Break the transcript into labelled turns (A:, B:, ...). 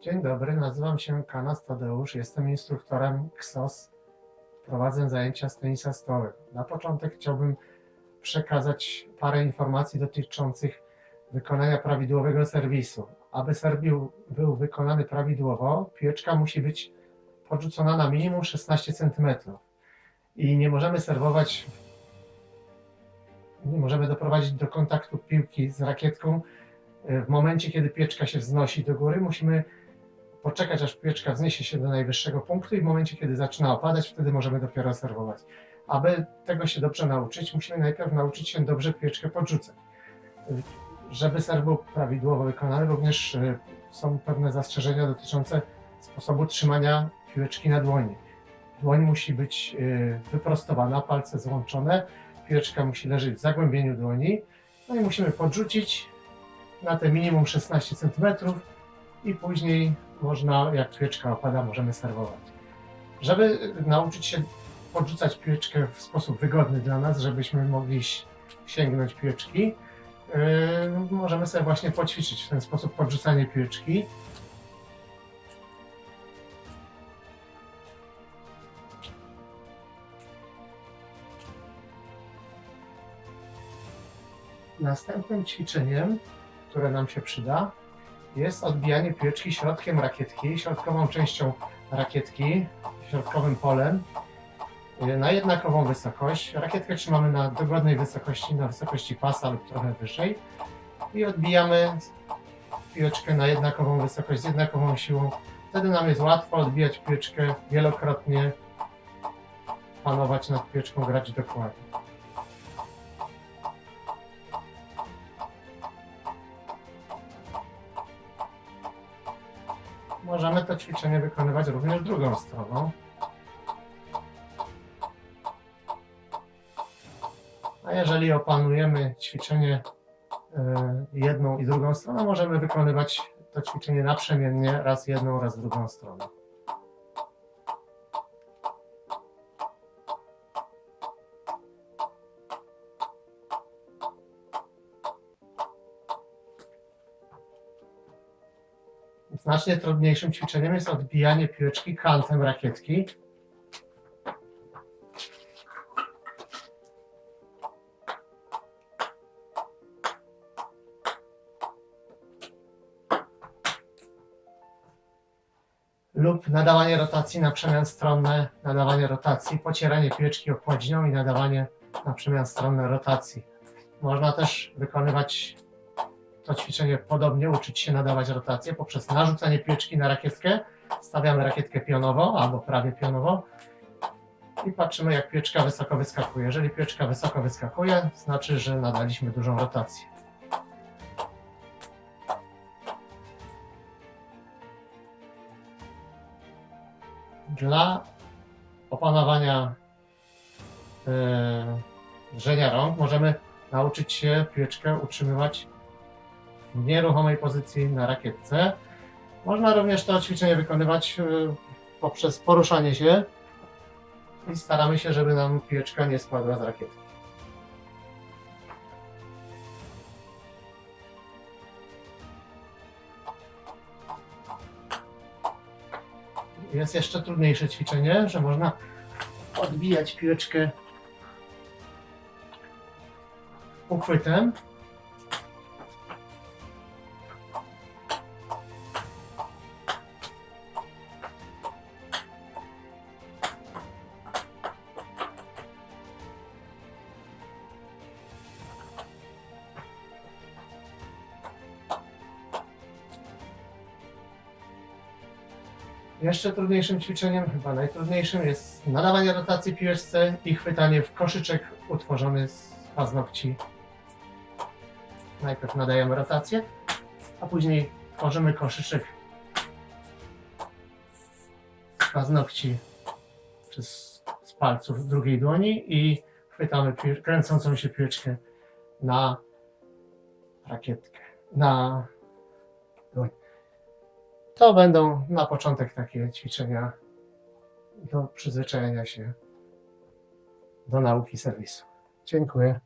A: Dzień dobry, nazywam się Kanas Tadeusz, jestem instruktorem KSOS. Prowadzę zajęcia z tenisa stołowego. Na początek chciałbym przekazać parę informacji dotyczących wykonania prawidłowego serwisu. Aby serwis był, wykonany prawidłowo, piłeczka musi być podrzucona na minimum 16 cm. I nie możemy serwować, nie możemy doprowadzić do kontaktu piłki z rakietką w momencie, kiedy pieczka się wznosi do góry. Musimy poczekać, aż pieczka wzniesie się do najwyższego punktu i w momencie, kiedy zaczyna opadać, wtedy możemy dopiero serwować. Aby tego się dobrze nauczyć, musimy najpierw nauczyć się dobrze pieczkę podrzucać. Żeby serw był prawidłowo wykonany, również y, są pewne zastrzeżenia dotyczące sposobu trzymania piłeczki na dłoni. Dłoń musi być y, wyprostowana, palce złączone, piłeczka musi leżeć w zagłębieniu dłoni, no i musimy podrzucić na te minimum 16 cm i później można, jak piłeczka opada, możemy serwować. Żeby nauczyć się podrzucać piłeczkę w sposób wygodny dla nas, żebyśmy mogli sięgnąć piłeczki, yy, możemy sobie właśnie poćwiczyć w ten sposób podrzucanie piłeczki. Następnym ćwiczeniem, które nam się przyda, jest odbijanie piłeczki środkiem rakietki, środkową częścią rakietki, środkowym polem y, na jednakową wysokość. Rakietkę trzymamy na dogodnej wysokości, na wysokości pasa lub trochę wyżej i odbijamy piłeczkę na jednakową wysokość z jednakową siłą. Wtedy nam jest łatwo odbijać piłeczkę wielokrotnie, panować nad piłeczką, grać dokładnie. Możemy to ćwiczenie wykonywać również drugą stroną. A jeżeli opanujemy ćwiczenie e, jedną i drugą stroną, możemy wykonywać to ćwiczenie naprzemiennie, raz jedną, raz drugą stroną. Znacznie trudniejszym ćwiczeniem jest odbijanie piłeczki kantem rakietki. Lub nadawanie rotacji na przemian stronne, nadawanie rotacji, pocieranie piłeczki okładziną i nadawanie na przemian stronne rotacji. Można też wykonywać to ćwiczenie podobnie, uczyć się nadawać rotację poprzez narzucanie piłeczki na rakietkę. Stawiamy rakietkę pionowo albo prawie pionowo i patrzymy, jak piłeczka wysoko wyskakuje. Jeżeli piłeczka wysoko wyskakuje, znaczy, że nadaliśmy dużą rotację. Dla opanowania yy, rąk możemy nauczyć się piłeczkę utrzymywać w nieruchomej pozycji na rakietce. Można również to ćwiczenie wykonywać y, poprzez poruszanie się i staramy się, żeby nam piłeczka nie spadła z rakietki. Jest jeszcze trudniejsze ćwiczenie, że można odbijać piłeczkę uchwytem Jeszcze trudniejszym ćwiczeniem, chyba najtrudniejszym, jest nadawanie rotacji piłeczce i chwytanie w koszyczek utworzony z paznokci. Najpierw nadajemy rotację, a później tworzymy koszyczek z paznokci czy z, z palców drugiej dłoni i chwytamy kręcącą się piłeczkę na rakietkę, na dłoń. To będą na początek takie ćwiczenia do przyzwyczajenia się do nauki serwisu. Dziękuję.